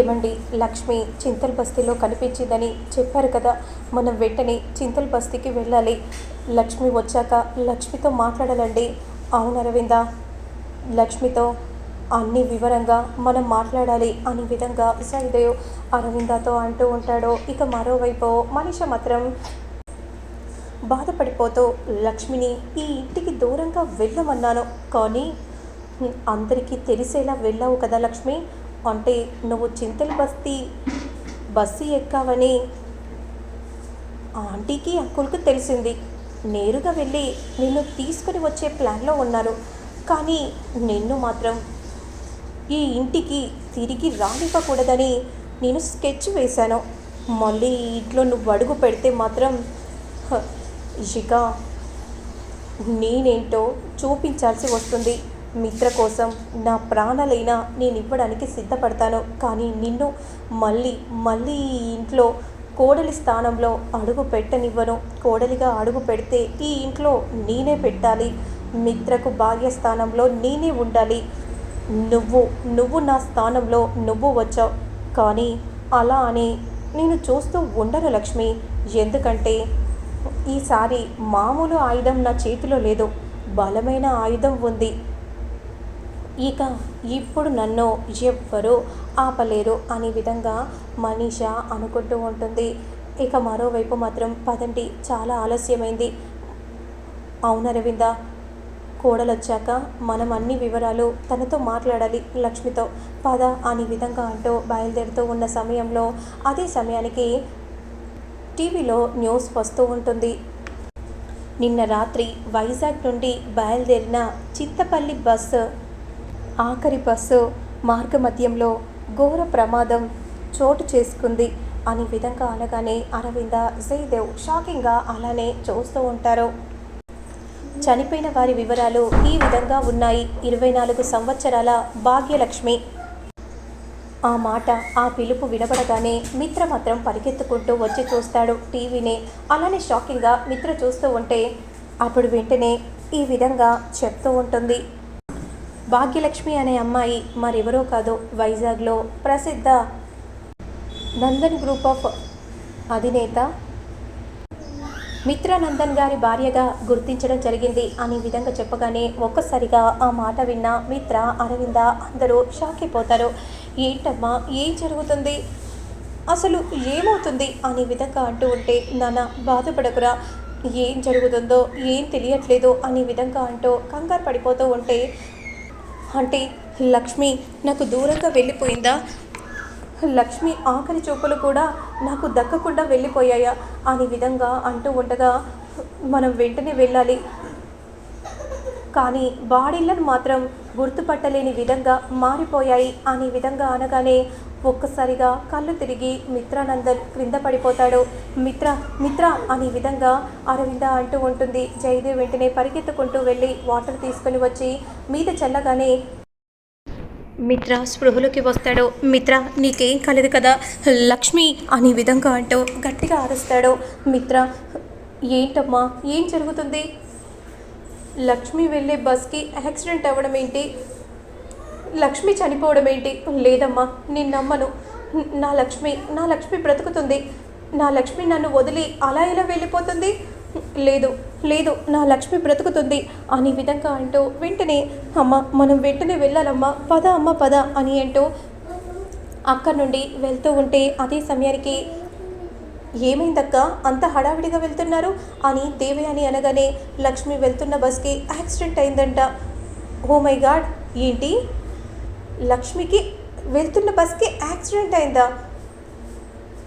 ఏమండి? లక్ష్మి చింతల బస్తీలో కనిపించిందని చెప్పారు కదా. మనం వెంటనే చింతల బస్తీకి వెళ్ళాలి. లక్ష్మి వచ్చాక లక్ష్మితో మాట్లాడాలండి. అవును అరవింద? లక్ష్మితో అన్ని వివరంగా మనం మాట్లాడాలి అనే విధంగా సైదేవ్ అరవిందతో అంటూ ఉంటాడో. ఇక మరోవైపు మనిష మాత్రం బాధపడిపోతూ లక్ష్మిని ఈ ఇంటికి దూరంగా వెళ్ళమన్నాను. కానీ అందరికీ తెలిసేలా వెళ్ళావు కదా లక్ష్మి? అంటే నువ్వు చింతల బస్తీ బస్సు ఎక్కావని ఆ ఆంటీకి అంకుల్కి తెలిసింది. నేరుగా వెళ్ళి నిన్ను తీసుకుని వచ్చే ప్లాన్లో ఉన్నారు. కానీ నిన్ను మాత్రం ఈ ఇంటికి తిరిగి రానివ్వకూడదని నేను స్కెచ్ వేశాను. మళ్ళీ ఇంట్లో నువ్వు అడుగు పెడితే మాత్రం హ, ఇక నేనేంటో చూపించాల్సి వస్తుంది. మిత్ర కోసం నా ప్రాణాలైనా నేను ఇవ్వడానికి సిద్ధపడతాను. కానీ నిన్ను మళ్ళీ మళ్ళీ ఈ ఇంట్లో కోడలి స్థానంలో అడుగు పెట్టనివ్వను. కోడలిగా అడుగు పెడితే ఈ ఇంట్లో నేనే పెట్టాలి. మిత్రకు భాగ్య స్థానంలో నేనే ఉండాలి. నువ్వు నువ్వు నా స్థానంలో నువ్వు వచ్చావు. కానీ అలా అని నేను చూస్తూ ఉండను లక్ష్మి. ఎందుకంటే ఈసారి మామూలు ఆయుధం నా చేతిలో లేదు. బలమైన ఆయుధం ఉంది. ఇక ఇప్పుడు నన్ను ఎవ్వరూ ఆపలేరు అనే విధంగా మనీష అనుకుంటూ ఉంటుంది. ఇక మరోవైపు మాత్రం పదండి చాలా ఆలస్యమైంది. అవును అరవింద కోడలొచ్చాక మనం అన్ని వివరాలు తనతో మాట్లాడాలి లక్ష్మితో. పద అనే విధంగా అంటూ బయలుదేరుతూ ఉన్న సమయంలో అదే సమయానికి టీవీలో న్యూస్ వస్తూ ఉంటుంది. నిన్న రాత్రి వైజాగ్ నుండి బయలుదేరిన చిత్తపల్లి బస్సు ఆఖరి బస్సు మార్గమధ్యంలో ఘోర ప్రమాదం చోటు చేసుకుంది అనే విధంగా అనగానే అరవింద జయదేవ్ షాకింగ్గా అలానే చూస్తూ ఉంటారు. చనిపోయిన వారి వివరాలు ఈ విధంగా ఉన్నాయి. ఇరవై నాలుగు సంవత్సరాల భాగ్యలక్ష్మి. ఆ మాట ఆ పిలుపు వినబడగానే మిత్ర మాత్రం పరిగెత్తుకుంటూ వచ్చి చూస్తాడు టీవీనే. అలానే షాకింగ్గా మిత్ర చూస్తూ ఉంటే అప్పుడు వెంటనే ఈ విధంగా చెప్తూ ఉంటుంది. భాగ్యలక్ష్మి అనే అమ్మాయి మరెవరో కాదు వైజాగ్లో ప్రసిద్ధ నందన్ గ్రూప్ ఆఫ్ అధినేత మిత్రానందన్ గారి భార్యగా గుర్తించడం జరిగింది అనే విధంగా చెప్పగానే ఒక్కసారిగా ఆ మాట విన్న మిత్ర అరవింద అందరూ షాక్ అయిపోతారు ఏంటమ్మా ఏం జరుగుతుంది? అసలు ఏమవుతుంది? అనే విధంగా అంటూ ఉంటే నాన్న బాధపడకురా. ఏం జరుగుతుందో ఏం తెలియట్లేదు అనే విధంగా అంటూ కంగారు పడిపోతూ ఉంటే అంటే లక్ష్మి నాకు దూరంగా వెళ్ళిపోయిందా? లక్ష్మి ఆఖరి చూపులు కూడా నాకు దక్కకుండా వెళ్ళిపోయాయా? అనే విధంగా అంటూ ఉండగా మనం వెంటనే వెళ్ళాలి. కానీ బాడీలను మాత్రం గుర్తుపట్టలేని విధంగా మారిపోయాయి. అనే విధంగా అనగానే ఒక్కసారిగా కళ్ళు తిరిగి మిత్రానందన్ క్రింద పడిపోతాడు. మిత్ర మిత్ర అనే విధంగా అరవింద అంటూ ఉంటుంది. జయదేవ్ వెంటనే పరిగెత్తుకుంటూ వెళ్ళి వాటర్ తీసుకుని వచ్చి మీద చల్లగానే మిత్ర స్పృహలోకి వస్తాడు. మిత్ర నీకేం కలదు కదా? లక్ష్మి అనే విధంగా అంటూ గట్టిగా అరుస్తాడు. మిత్ర ఏంటమ్మా ఏం జరుగుతుంది? లక్ష్మి వెళ్ళే బస్కి యాక్సిడెంట్ అవ్వడం ఏంటి? లక్ష్మి చనిపోవడం ఏంటి? లేదమ్మా నేను నమ్మను. నా లక్ష్మి నా లక్ష్మి బ్రతుకుతుంది. నా లక్ష్మి నన్ను వదిలి అలా ఇలా వెళ్ళిపోతుంది? లేదు లేదు నా లక్ష్మి బ్రతుకుతుంది అనే విధంగా అంటూ వెంటనే అమ్మ మనం వెంటనే వెళ్ళాలమ్మా పద అమ్మ పద అని అంటూ అక్కడి నుండి వెళ్తూ ఉంటే అదే సమయానికి ఏమైందక్క? అంత హడావిడిగా వెళ్తున్నారు? అని దేవయాని అనగానే లక్ష్మి వెళ్తున్న బస్కి యాక్సిడెంట్ అయిందంట. ఓ మై గాడ్ ఏంటి? లక్ష్మికి వెళ్తున్న బస్కి యాక్సిడెంట్ అయిందా?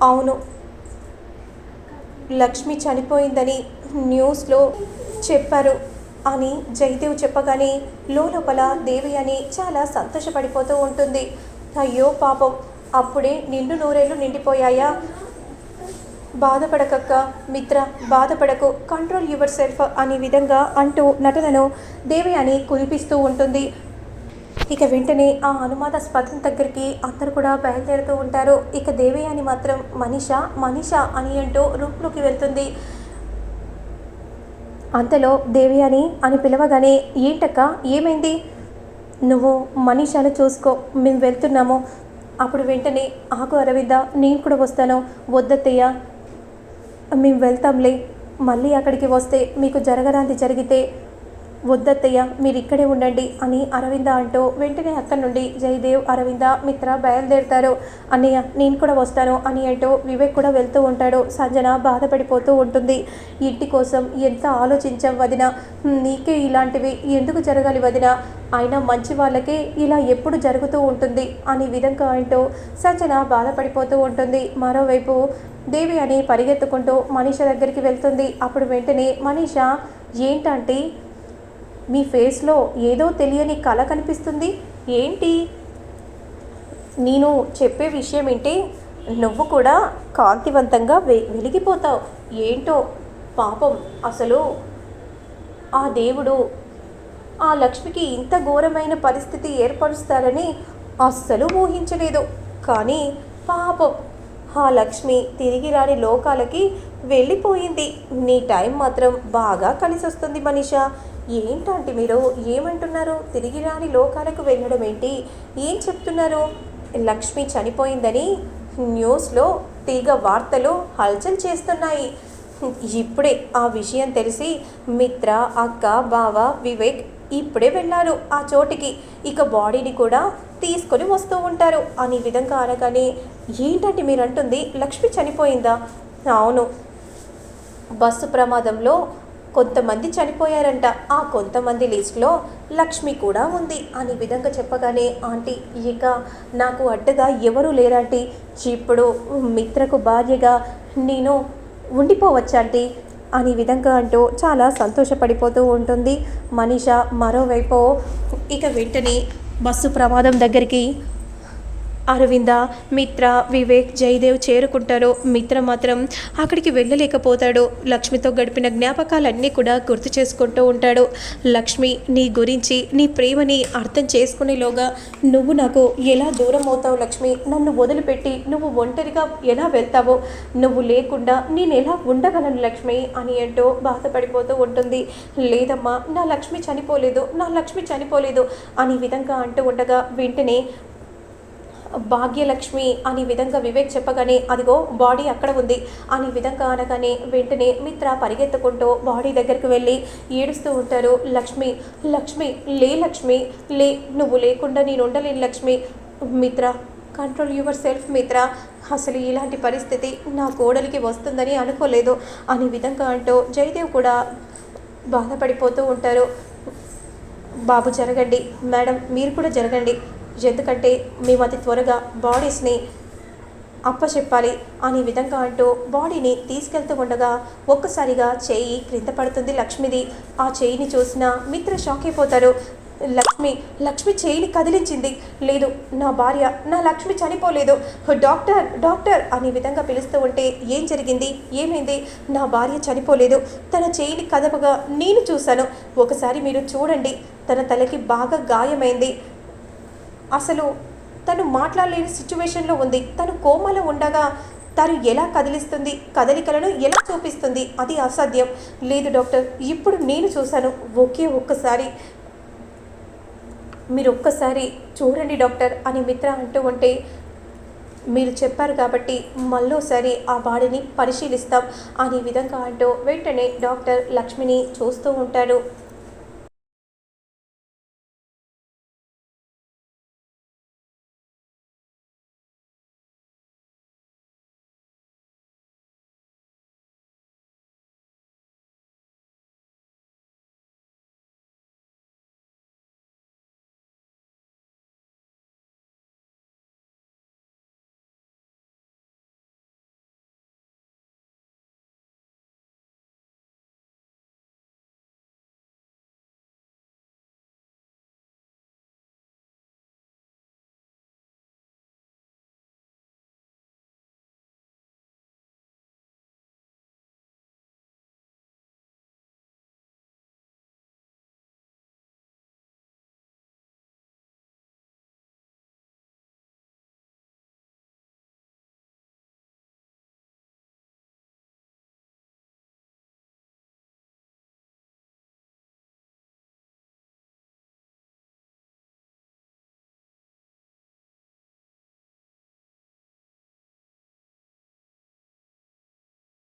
అవును. లక్ష్మి చనిపోయిందని న్యూస్లో చెప్పారు. అని జయదేవ్ చెప్పగానే లోపల అని చాలా సంతోషపడిపోతూ ఉంటుంది. అయ్యో పాపం అప్పుడే నిండు నూరేళ్ళు నిండిపోయాయా? బాధపడకక్క మిత్ర బాధపడకు కంట్రోల్ యువర్ సెల్ఫ్ అనే విధంగా అంటూ నటనను అని కురిపిస్తూ ఉంటుంది. ఇక వెంటనే ఆ అనుమానాస్పదం దగ్గరికి అందరు కూడా బయలుదేరుతూ ఉంటారు. ఇక దేవయాని మాత్రం మనిష మనిష అని అంటూ రూమ్లోకి వెళ్తుంది. అంతలో దేవయాని అని పిలవగానే ఏంటక్క ఏమైంది? నువ్వు మనీషాను చూసుకో మేము వెళ్తున్నాము. అప్పుడు వెంటనే ఆకు అరవింద నేను కూడా వస్తాను. వద్దత్తయ్య మేము వెళ్తాంలే. మళ్ళీ అక్కడికి వస్తే మీకు జరగరాంది జరిగితే వద్దత్తయ్య మీరు ఇక్కడే ఉండండి అని అరవింద అంటూ వెంటనే అక్కడి నుండి జయదేవ్ అరవింద మిత్ర బయలుదేరుతారు. అన్నయ్య నేను కూడా వస్తాను అని అంటూ వివేక్ కూడా వెళ్తూ ఉంటాడు. సంజన బాధపడిపోతూ ఉంటుంది. ఇంటి కోసం ఎంత ఆలోచించాం వదిన? నీకే ఇలాంటివి ఎందుకు జరగాలి వదిన? అయినా మంచి వాళ్ళకే ఇలా ఎప్పుడు జరుగుతూ ఉంటుంది అనే విధంగా అంటూ సంజన బాధపడిపోతూ ఉంటుంది. మరోవైపు దేవి అని పరిగెత్తుకుంటూ మనీష దగ్గరికి వెళ్తుంది. అప్పుడు వెంటనే మనీష ఏంటంటే? మీ ఫేస్లో ఏదో తెలియని కళ కనిపిస్తుంది? ఏంటి? నేను చెప్పే విషయం ఏంటి నువ్వు కూడా కాంతివంతంగా వె వెలిగిపోతావు. ఏంటో? పాపం. అసలు ఆ దేవుడు ఆ లక్ష్మికి ఇంత ఘోరమైన పరిస్థితి ఏర్పరుస్తారని అస్సలు ఊహించలేదు. కానీ పాపం. ఆ లక్ష్మి తిరిగి రాని లోకాలకి వెళ్ళిపోయింది. నీ టైం మాత్రం బాగా కలిసి వస్తుంది మనిషా. ఏంటంటే మీరు ఏమంటున్నారు? తిరిగి రాని లోకాలకు వెళ్ళడం ఏంటి? ఏం చెప్తున్నారు? లక్ష్మి చనిపోయిందని న్యూస్లో తీగ వార్తలు హల్చల్ చేస్తున్నాయి. ఇప్పుడే ఆ విషయం తెలిసి మిత్ర అక్క బావ వివేక్ ఇప్పుడే వెళ్ళారు ఆ చోటికి. ఇక బాడీని కూడా తీసుకొని వస్తూ ఉంటారు. అనే విధంగా అనగానే ఏంటంటే మీరు అంటుంది లక్ష్మి చనిపోయిందా? అవును. బస్సు ప్రమాదంలో కొంతమంది చనిపోయారంట. ఆ కొంతమంది లిస్ట్లో లక్ష్మి కూడా ఉంది. అని విధంగా చెప్పగానే ఆంటీ ఇక నాకు అడ్డగా ఎవరూ లేరంటీ. ఇప్పుడు మిత్రకు భార్యగా నేను ఉండిపోవచ్చాంటీ అని విధంగా అంటూ చాలా సంతోషపడిపోతూ ఉంటుంది. మనీష మరోవైపు ఇక వెంటనే బస్సు ప్రమాదం దగ్గరికి అరవింద మిత్ర వివేక్ జయదేవ్ చేరుకుంటారు. మిత్ర మాత్రం అక్కడికి వెళ్ళలేకపోతాడు. లక్ష్మితో గడిపిన జ్ఞాపకాలన్నీ కూడా గుర్తు చేసుకుంటూ ఉంటాడు. లక్ష్మి నీ గురించి నీ ప్రేమని అర్థం చేసుకునేలోగా నువ్వు నాకు ఎలా దూరం అవుతావు లక్ష్మి? నన్ను వదిలిపెట్టి నువ్వు ఒంటరిగా ఎలా వెళ్తావో? నువ్వు లేకుండా నేను ఎలా ఉండగలను లక్ష్మి? అని అంటూ బాధపడిపోతూ ఉంటుంది. లేదమ్మా నా లక్ష్మి చనిపోలేదు నా లక్ష్మి చనిపోలేదు అనే విధంగా అంటూ ఉండగా వెంటనే భాగ్యలక్ష్మి అని విధంగా వివేక్ చెప్పగానే అదిగో బాడీ అక్కడ ఉంది అని విధంగా అనగానే వెంటనే మిత్ర పరిగెత్తుకుంటూ బాడీ దగ్గరికి వెళ్ళి ఏడుస్తూ ఉంటారు. లక్ష్మి లక్ష్మి లే లక్ష్మి లే నువ్వు లేకుండా నేను ఉండలేను Lakshmi. Mitra control yourself Mitra అసలు ఇలాంటి పరిస్థితి నా కోడలికి వస్తుందని అనుకోలేదు అని విధంగా అంటూ జయదేవ్ కూడా బాధపడిపోతూ ఉంటారు. బాబు జరగండి. మేడం మీరు కూడా జరగండి. ఎందుకంటే మేము అతి త్వరగా బాడీస్ని అప్పచెప్పాలి అనే విధంగా అంటూ బాడీని తీసుకెళ్తూ ఉండగా ఒక్కసారిగా చేయి క్రింద పడుతుంది లక్ష్మిది. ఆ చేయిని చూసిన మిత్ర షాక్ అయిపోతారు. లక్ష్మి లక్ష్మి చేయిని కదిలించింది. లేదు నా భార్య నా లక్ష్మి చనిపోలేదు. డాక్టర్ డాక్టర్ అనే విధంగా పిలుస్తూ ఉంటే ఏం జరిగింది? ఏమైంది? నా భార్య చనిపోలేదు. తన చేయిని కదపగా నేను చూశాను. ఒకసారి మీరు చూడండి. తన తలకి బాగా గాయమైంది. అసలు తను మాట్లాడలేని సిచ్యువేషన్లో ఉంది. తను కోమలో ఉండగా తను ఎలా కదిలిస్తుంది కదలికలను ఎలా చూపిస్తుంది అది అసాధ్యం. లేదు డాక్టర్ ఇప్పుడు నేను చూశాను. ఒకే ఒక్కసారి మీరు ఒక్కసారి చూడండి డాక్టర్ అని మిత్ర అంటూ ఉంటే మీరు చెప్పారు కాబట్టి మళ్ళోసారి ఆ బాడీని పరిశీలిస్తాం అనే విధంగా అంటూ వెంటనే డాక్టర్ లక్ష్మిని చూస్తూ ఉంటాడు.